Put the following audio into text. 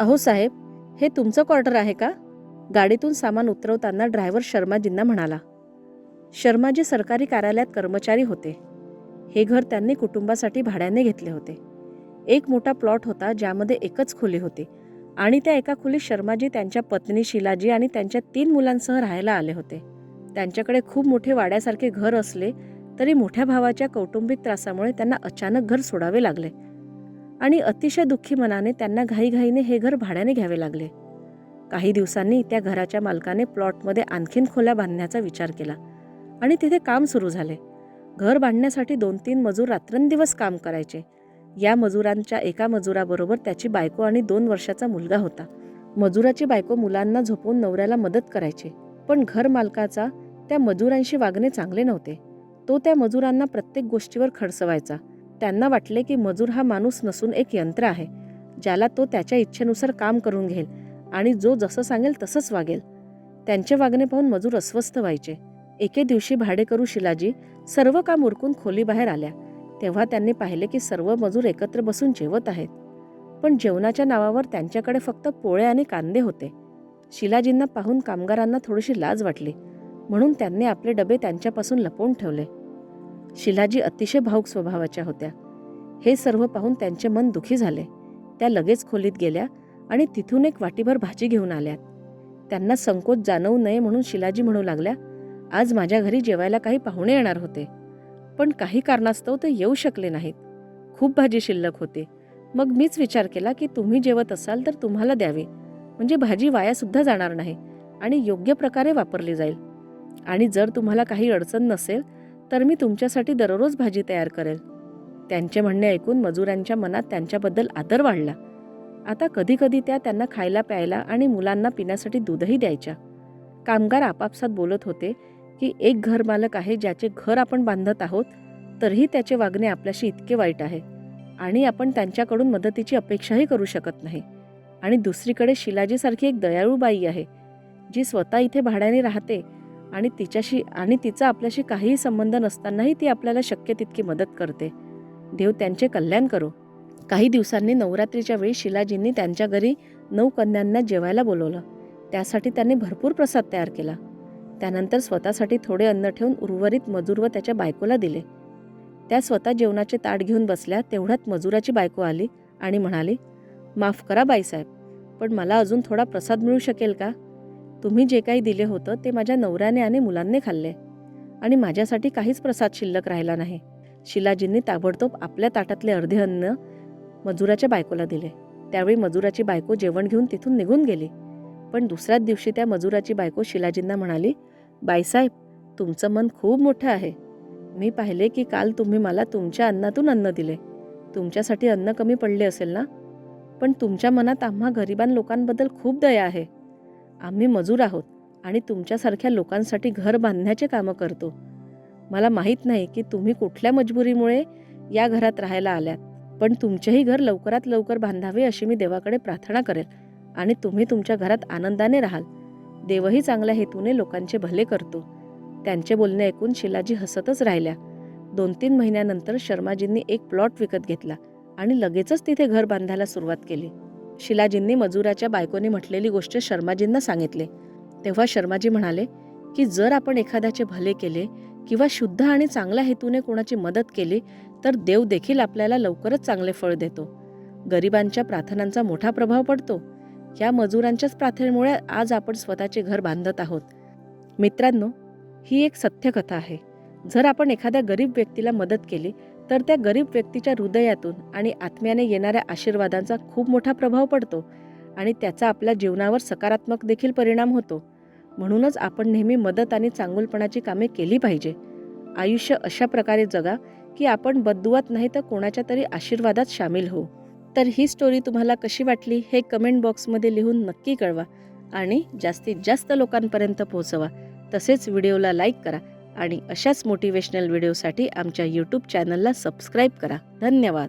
अहो साहेब हे तुमचं क्वार्टर आहे का? गाडीतून सामान उतरवताना ड्रायव्हर शर्माजींना म्हणाला. शर्माजी सरकारी कार्यालयात कर्मचारी होते. हे घर त्यांनी कुटुंबासाठी भाड्याने घेतले होते. एक मोठा प्लॉट होता ज्यामध्ये एकच खोली होती आणि त्या एका खोलीत शर्माजी त्यांच्या पत्नी शिलाजी आणि त्यांच्या तीन मुलांसह राहायला आले होते. त्यांच्याकडे खूप मोठे वाड्यासारखे घर असले तरी मोठ्या भावाच्या कौटुंबिक त्रासामुळे त्यांना अचानक घर सोडावे लागले. आणि अतिशय दुःखी मनाने त्यांना घाईघाईने हे घर भाड्याने घ्यावे लागले. काही दिवसांनी त्या घराच्या मालकाने प्लॉटमध्ये आणखीन खोल्या बांधण्याचा विचार केला आणि तिथे काम सुरू झाले. घर बांधण्यासाठी दोन तीन मजूर रात्रंदिवस काम करायचे. या मजुरांच्या एका मजुराबरोबर त्याची बायको आणि दोन वर्षाचा मुलगा होता. मजुराची बायको मुलांना झोपवून नवऱ्याला मदत करायची पण घर मालकाचा त्या मजुरांशी वागणे चांगले नव्हते. तो त्या मजुरांना प्रत्येक गोष्टीवर खडसवायचा. त्यांना वाटले की मजूर हा माणूस नसून एक यंत्र आहे ज्याला तो त्याच्या इच्छेनुसार काम करून घेईल आणि जो जसं सांगेल तसंच वागेल. त्यांचे वागणे पाहून मजूर अस्वस्थ व्हायचे. एके दिवशी भाडेकरू शिलाजी सर्व काम उरकून खोलीबाहेर आल्या. तेव्हा त्यांनी पाहिले की सर्व मजूर एकत्र बसून जेवत आहेत. पण जेवणाच्या नावावर त्यांच्याकडे फक्त पोळे आणि कांदे होते. शिलाजींना पाहून कामगारांना थोडीशी लाज वाटली. म्हणून त्यांनी आपले डबे त्यांच्यापासून लपवून ठेवले. शिलाजी अतिशय भाऊक स्वभावाच्या होत्या. हे सर्व पाहून त्यांचे मन दुखी झाले. त्या लगेच खोलीत गेल्या आणि तिथून एक वाटीभर भाजी घेऊन आल्यात. त्यांना संकोच जाणवू नये म्हणून शिलाजी म्हणू लागल्या आज माझ्या घरी जेवायला काही पाहुणे येणार होते. पण काही कारणास्तव ते येऊ शकले नाहीत. खूप भाजी शिल्लक होती. मग मीच विचार केला की तुम्ही जेवत असाल तर तुम्हाला द्यावी. म्हणजे भाजी वाया सुद्धा जाणार नाही आणि योग्य प्रकारे वापरली जाईल. आणि जर तुम्हाला काही अडचण नसेल तर मी तुमच्यासाठी दररोज भाजी तयार करेल. त्यांचे म्हणणे ऐकून मजुरांच्या मनात त्यांच्याबद्दल आदर वाढला. आता कधीकधी त्या त्यांना खायला प्यायला आणि मुलांना पिण्यासाठी दूधही द्यायच्या. कामगार आपापसात बोलत होते की एक घर मालक आहे ज्याचे घर आपण बांधत आहोत तरीही त्याचे वागणे आपल्याशी इतके वाईट आहे आणि आपण त्यांच्याकडून मदतीची अपेक्षाही करू शकत नाही. आणि दुसरीकडे शिलाजीसारखी एक दयाळू बाई आहे जी स्वतः इथे भाड्याने राहते आणि तिच्याशी आणि तिचा आपल्याशी काहीही संबंध नसतानाही ती आपल्याला शक्य तितकी मदत करते. देव त्यांचे कल्याण करो. काही दिवसांनी नवरात्रीच्या वेळी शिलाजींनी त्यांच्या घरी नऊ कन्यांना जेवायला बोलवलं. त्यासाठी त्यांनी भरपूर प्रसाद तयार केला. त्यानंतर स्वतःसाठी थोडे अन्न ठेवून उर्वरित मजूर व त्याच्या बायकोला दिले. त्या स्वतः जेवणाचे ताट घेऊन बसल्या तेवढ्यात मजुराची बायको आली आणि म्हणाली माफ करा बाईसाहेब पण मला अजून थोडा प्रसाद मिळू शकेल का? तुम्ही जे काही दिले होतं ते माझ्या नवऱ्याने आणि मुलांनी खाल्ले. आणि माझ्यासाठी काहीच प्रसाद शिल्लक राहिला नाही. शिलाजींनी ताबडतोब आपल्या ताटातले अर्धे अन्न मजुराच्या बायकोला दिले. त्यावेळी मजुराची बायको जेवण घेऊन तिथून निघून गेली. पण दुसऱ्याच दिवशी त्या मजुराची बायको शिलाजींना म्हणाली बाईसाहेब तुमचं मन खूप मोठं आहे. मी पाहिले की काल तुम्ही मला तुमच्या अन्नातून अन्न दिले. तुमच्यासाठी अन्न कमी पडले असेल ना? पण तुमच्या मनात आम्हा गरिबां लोकांबद्दल खूप दया आहे. आम्ही मजूर आहोत आणि तुमच्यासारख्या लोकांसाठी घर बांधण्याचे कामं करतो. मला माहीत नाही की तुम्ही कुठल्या मजबुरीमुळे या घरात राहायला आल्यात पण तुमचेही घर लवकरात लवकर बांधावे अशी मी देवाकडे प्रार्थना करेल आणि तुम्ही तुमच्या घरात आनंदाने राहाल. देवही चांगल्या हेतूने लोकांचे भले करतो. त्यांचे बोलणे ऐकून शिलाजी हसतच राहिल्या. दोन तीन महिन्यानंतर शर्माजींनी एक प्लॉट विकत घेतला आणि लगेचच तिथे घर बांधायला सुरुवात केली. शिलाजींनी मजुराच्या बायकोने म्हटलेली गोष्ट शर्माजींना सांगितले. तेव्हा शर्माजी म्हणाले की जर आपण एखाद्याचे भले केले किंवा शुद्ध आणि चांगल्या हेतूने कोणाची मदत केली तर देव देखील आपल्याला लवकरच चांगले फळ देतो. गरिबांच्या प्रार्थनांचा मोठा प्रभाव पडतो. या मजुरांच्याच प्रार्थनेमुळे आज आपण स्वतःचे घर बांधत आहोत. मित्रांनो ही एक सत्य कथा आहे. जर आपण एखाद्या गरीब व्यक्तीला मदत केली तर त्या गरीब व्यक्तीच्या हृदयातून आणि आत्म्याने येणाऱ्या आशीर्वादांचा खूप मोठा प्रभाव पडतो आणि त्याचा आपल्या जीवनावर सकारात्मक देखील परिणाम होतो. म्हणूनच आपण नेहमी मदत आणि चांगुलपणाची कामे केली पाहिजे. आयुष्य अशा प्रकारे जगा की आपण बदुवात नाही तर कोणाच्या तरी आशीर्वादात सामील होऊ. तर ही स्टोरी तुम्हाला कशी वाटली हे कमेंट बॉक्समध्ये लिहून नक्की कळवा आणि जास्तीत जास्त लोकांपर्यंत पोहोचवा. तसेच व्हिडिओला लाईक करा. आणि अशाच मोटिवेशनल व्हिडिओसाठी आमच्या यूट्यूब चॅनलला सबस्क्राईब करा. धन्यवाद.